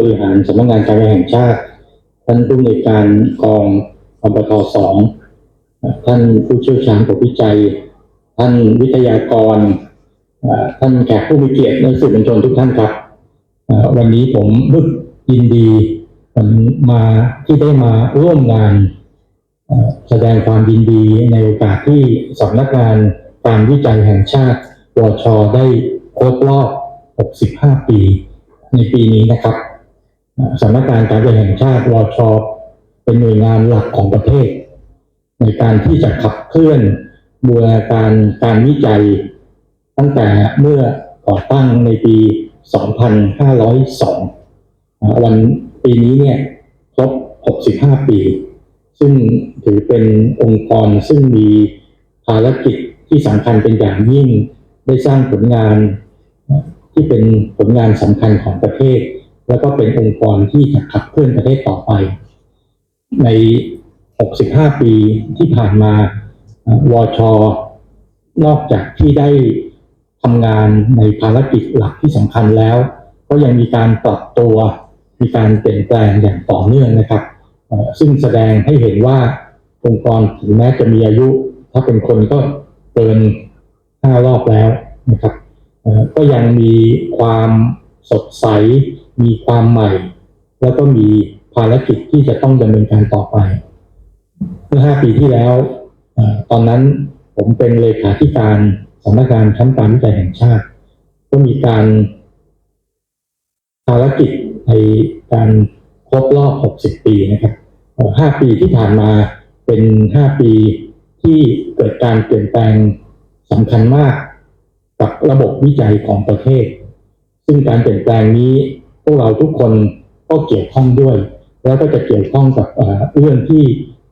บริหารสำนักงานการเงินแห่งชาติ ท่านผู้อำนการกองอบทสองท่านผู้เชี่ยวชาญของวิจัย ท่านวิทยากร ท่านแขกผู้มีเกียรติและสื่อมวลชนทุกท่านครับวันนี้ผมรู้ยินดีมาที่ได้มาร่วมงานแสดงความยินดีในโอกาสที่สำนักงานการวิจัยแห่งชาติวชได้ครบรอบ 65 ปีในปีนี้นะครับ สำนักงานการวิจัยแห่งชาติวชเป็นหน่วยงานหลักของประเทศ ในการที่จะขับเคลื่อนบูรณาการการวิจัย ตั้งแต่เมื่อก่อตั้งในปี 2502 วันปีนี้เนี่ยครบ 65 ปี ซึ่งถือเป็นองค์กรซึ่งมีภารกิจที่สำคัญเป็นอย่างยิ่งได้สร้างผลงานที่เป็นผลงานสำคัญของประเทศ แล้วก็เป็นองค์กรที่จะขับเคลื่อนประเทศต่อไป ใน 65 ปีที่ผ่านมาเอ่อวช นอกจากที่ได้ทำงานในภารกิจหลักที่สำคัญแล้ว ก็ยังมีการปรับตัว มีการเปลี่ยนแปลงอย่างต่อเนื่องนะครับ ซึ่งแสดงให้เห็นว่าองค์กรถึงแม้จะมีอายุ ถ้าเป็นคนก็เกินห้ารอบแล้วนะครับก็ยังมีความสดใส มีความใหม่ แล้วก็มีภารกิจที่จะต้องดำเนินการต่อไป เมื่อห้าปีที่แล้วอตอนนั้นผมเป็นเลขาธิการสำนักงานชั้นการวิจัยแห่งชาติ ก็มีการภารกิจในการครบรอบ 60 ปีนะครับ 5 ปีที่ผ่านมาเป็น 5 ปีที่เกิดการเปลี่ยนแปลงสำคัญมากกับระบบวิจัยของประเทศ ซึ่งการเปลี่ยนแปลงนี้ พวกเราทุกคนก็เกี่ยวข้องด้วย แล้วก็จะเกี่ยวข้องกับเรื่องที่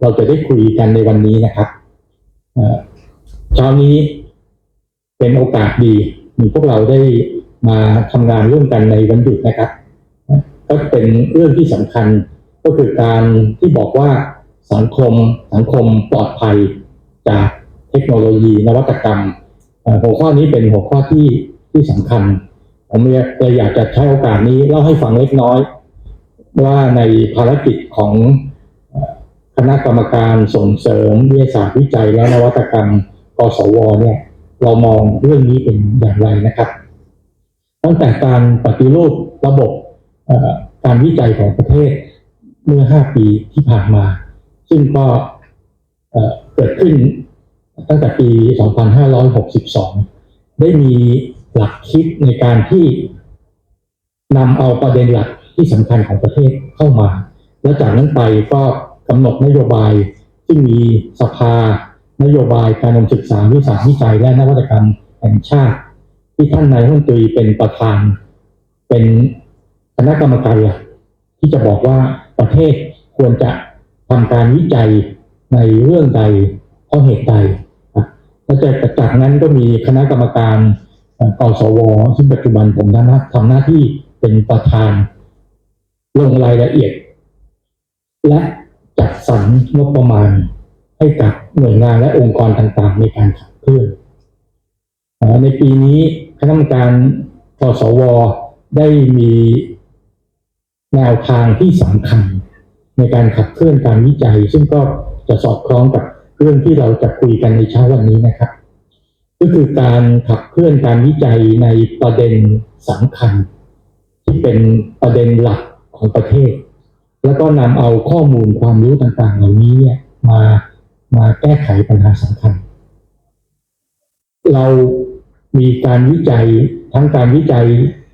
เราจะได้คุยกันในวันนี้นะครับเอ่อเช้านี้เป็นโอกาสดีมีพวกเราได้มาทำงานร่วมกันในวันหยุดนะครับ ก็เป็นเรื่องที่สำคัญก็คือการที่บอกว่าสังคมสังคมปลอดภัยจากเทคโนโลยีนวัตกรรมหัวข้อนี้เป็นหัวข้อที่ที่สำคัญ ผมเลยอยากจะใช้โอกาสนี้เล่าให้ฟังเล็กน้อย ว่าในภารกิจของคณะกรรมการส่งเสริมวิทยาศาสตร์วิจัยและนวัตกรรมกสวเนี่ย เรามองเรื่องนี้เป็นอย่างไรนะครับตั้งแต่การปฏิรูประบบการวิจัยของประเทศเมื่อ 5 ปีที่ผ่านมา ซึ่งก็เกิดขึ้นตั้งแต่ปี 2562 ได้มี หลักคิดในการที่นำเอาประเด็นหลักที่สำคัญของประเทศเข้ามา และจากนั้นไปก็กำหนดนโยบายซึ่มีสภานโยบายการดำเนินศึกษาวิสาหวิจัยและนวัตกรรมแห่งชาติ ที่ท่านนายรัฐมนตรีเป็นประธาน เป็นคณะกรรมการหลักที่จะบอกว่าประเทศควรจะทำการวิจัยในเรื่องใดเพราะเหตุใดและจากจากนั้นก็มีคณะกรรมการ กสวซึ่งปัจจุบันผมทำหน้าทำหน้าที่เป็นประธานลงรายละเอียด และจัดสรรงบประมาณให้กับหน่วยงานและองค์กรต่างๆ ในการขับเคลื่อนในปีนี้คณะกรรมการกสวได้มีแนวทางที่สำคัญ ในการขับเคลื่อนการวิจัย ซึ่งก็จะสอดคล้องกับเรื่องที่เราจะคุยกันในเช้าวันนี้นะครับ ก็คือการขับเคลื่อนการวิจัยในประเด็นสำคัญ ที่เป็นประเด็นหลักของประเทศ แล้วก็นำเอาข้อมูลความรู้ต่างๆ เหล่านี้เนี่ยมามาแก้ไขปัญหาสำคัญ เรามีการวิจัยทั้งการวิจัย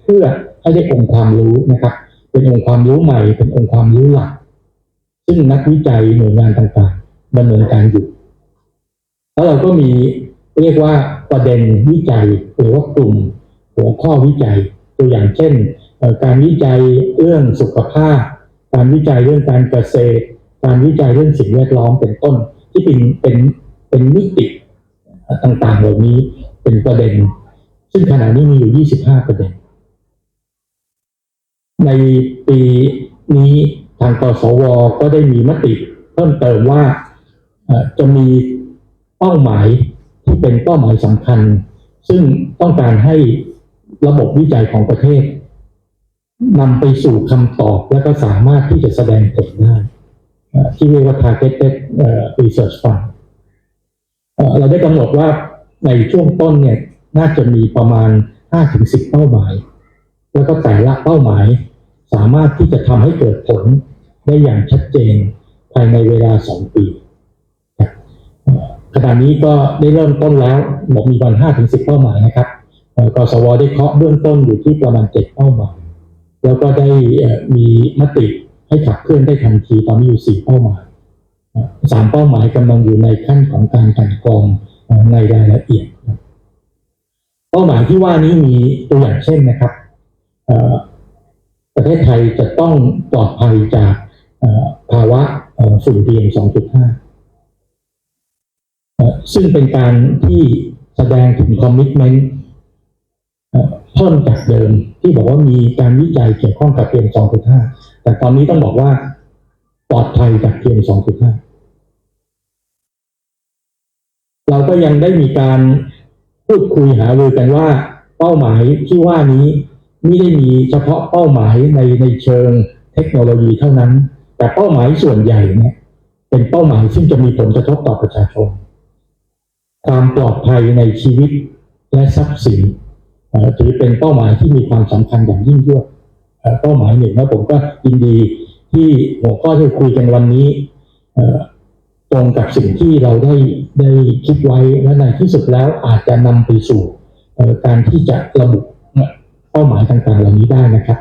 เพื่อให้ได้องค์ความรู้นะครับ เป็นองค์ความรู้ใหม่ เป็นองค์ความรู้หลัก ซึ่งนักวิจัยหน่วยงานต่างๆดำเนินการอยู่ แล้วเราก็มี เรียกว่าประเด็นวิจัยหรือว่ากลุ่มหัวข้อวิจัย ตัวอย่างเช่น การวิจัยเรื่องสุขภาพ การวิจัยเรื่องการเกษตร การวิจัยเรื่องสิ่งแวดล้อมเป็นต้น ที่เป็นเป็นเป็นมิติต่างๆเหล่านี้เป็นประเด็น ซึ่งขณะนี้มีอยู่ 25 ประเด็น ในปีนี้ทางกสวก็ได้มีมติเพิ่มเติมว่าจะมีเป้าหมาย ที่เป็นเป้าหมายสำคัญ ซึ่งต้องการให้ระบบวิจัยของประเทศนำไปสู่คำตอบแล้วก็สามารถที่จะแสดงผลได้ที่เรียกว่า targeted research fund เราได้กำหนดว่าในช่วงต้นเนี่ยน่าจะมีประมาณ 5-10 เป้าหมาย แล้วก็แต่ละเป้าหมายสามารถที่จะทำให้เกิดผลได้อย่างชัดเจนภายในเวลา 2 ปี ขณะนี้ก็ได้เริ่มต้นแล้วบอกมีประมาณ5-10เป้าหมายนะครับกสวได้เคาะเบื้องต้นอยู่ที่ประมาณ7เป้าหมาย แล้วก็ได้มีมติให้ขับเคลื่อนได้ทันทีตอนนี้อยู่4เป้าหมายสามเป้าหมายกำลังอยู่ในขั้นของการกันกรองในรายละเอียด เป้าหมายที่ว่านี้มีตัวอย่างเช่นนะครับประเทศไทยจะต้องปลอดภัยจากภาวะเอ่อฝุ่น PM 2.5 ซึ่งเป็นการที่แสดงถึงคอมมิชเมนต์เอ่อเพิ่มจากเดิมที่บอกว่ามีการวิจัยเกี่ยวข้องกับ PM 2.5 แต่ตอนนี้ต้องบอกว่าปลอดภัยจาก PM 2.5 เราก็ยังได้มีการพูดคุยหารือกันว่าเป้าหมายที่ว่านี้ไม่ได้มีเฉพาะเป้าหมายในในเชิงเทคโนโลยีเท่านั้น แต่เป้าหมายส่วนใหญ่เนี่ยเป็นเป้าหมายซึ่งจะมีผลกระทบต่อประชาชน ความปลอดภัยในชีวิตและทรัพย์สินถือเป็นเป้าหมายที่มีความสำคัญอย่างยิ่งยวดเอ่อเป้าหมายหนึ่งแล้วผมก็ยินดีที่หัวข้อที่คุยกันวันนี้ตรงกับสิ่งที่เราได้ได้คิดไว้และในที่สุดแล้วอาจจะนำไปสู่การที่จะระบุเป้าหมายต่างๆเหล่านี้ได้นะครับ